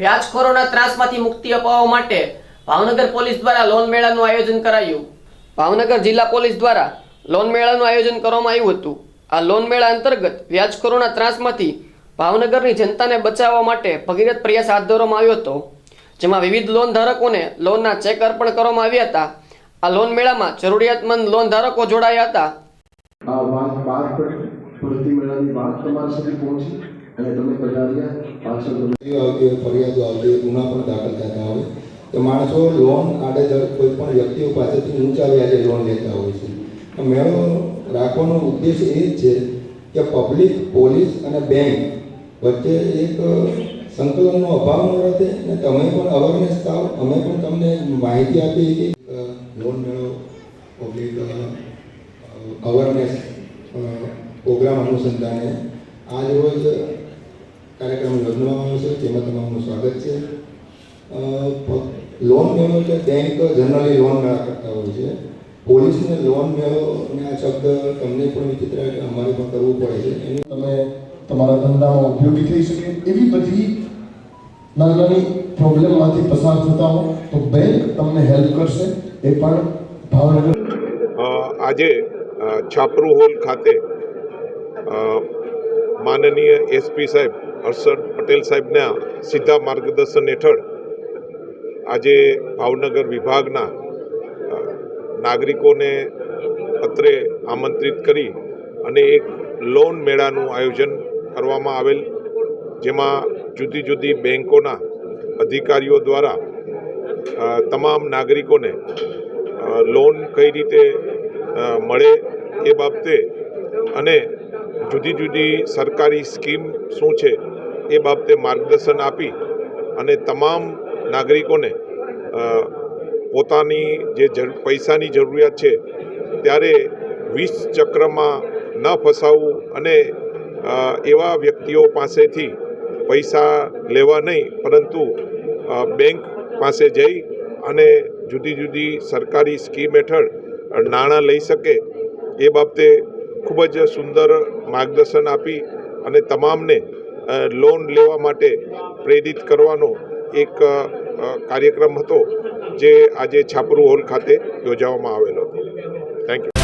વ્યાજખોરોના ત્રાસમાંથી મુક્તિ અપાવવા માટે ભાવનગર પોલીસ દ્વારા લોન મેળાનું આયોજન કરાયું. ભાવનગર જિલ્લા પોલીસ દ્વારા લોન મેળાનું આયોજન કરવામાં આવ્યું હતું. આ લોન મેળા અંતર્ગત વ્યાજખોરોના ત્રાસમાંથી ભાવનગરની જનતાને બચાવવા માટે ભગીરથ પ્રયાસ હાથ ધરવામાં આવ્યો હતો. જેમાં વિવિધ લોન ધારકોને લોનના ચેક અર્પણ કરવામાં આવ્યા હતા. આ લોન મેળામાં જરૂરિયાતમંદ લોન ધારકો જોડાયા હતા. અને તમે પધાર્યા ફરિયાદો આવતી ફરિયાદો આવતી ગુના પણ દાખલ થતા હોય. તો માણસો લોન આડેધડ કોઈ પણ વ્યક્તિઓ પાસેથી ઊંચા વ્યાજે લોન લેતા હોય છે. મેળો રાખવાનો ઉદ્દેશ એ જ છે કે પબ્લિક, પોલીસ અને બેંક વચ્ચે એક સંકલનનો અભાવ ન રહે અને તમે પણ અવેરનેસ થાવ. અમે પણ તમને માહિતી આપીએ કે લોન મેળો, પબ્લિક અવેરનેસ પ્રોગ્રામ અનુસંધાને આજ રોજ કાર્યક્રમ યોજવામાં આવ્યો છે, તેમાં તમારું સ્વાગત છે. લોન મેળો એટલે બેંક જનરલી લોન મેળા કરતા હોય છે. પોલીસને લોન મેળો અને આ શબ્દ તમને પણ વિચિત્ર અમારે પણ કરવું પડે છે. એનું તમે તમારા ધંધામાં ઉપયોગી થઈ શકે એવી બધી નાની નાની પ્રોબ્લેમમાંથી પસાર થતા હો તો બેંક તમને હેલ્પ કરશે. એ પણ ભાવનગર આજે છાપરું હોલ ખાતે માનનીય એસપી સાહેબ, હર્ષદ પટેલ સાહેબના સીધા માર્ગદર્શન હેઠળ આજે ભાવનગર વિભાગના નાગરિકોને પત્રે આમંત્રિત કરી અને એક લોન મેળાનું આયોજન કરવામાં આવેલ, જેમાં જુદી જુદી બેન્કોના અધિકારીઓ દ્વારા તમામ નાગરિકોને લોન કઈ રીતે મળે એ બાબતે અને જુદી જુદી સરકારી સ્કીમ શું છે એ બાબતે માર્ગદર્શન આપી અને તમામ નાગરિકોને પોતાની જે પૈસાની જરૂરિયાત છે ત્યારે વીસ ચક્રમાં ન ફસાવવું અને એવા વ્યક્તિઓ પાસેથી પૈસા લેવા નહીં, પરંતુ બેંક પાસે જઈ અને જુદી જુદી સરકારી સ્કીમ હેઠળ નાણાં લઈ શકે એ બાબતે ખૂબ જ સુંદર માર્ગદર્શન આપી અને તમામને લોન લેવા માટે પ્રેરિત કરવાનો એક કાર્યક્રમ હતો, જે આજે છાપરું હોલ ખાતે યોજવામાં આવેલો હતો. Thank you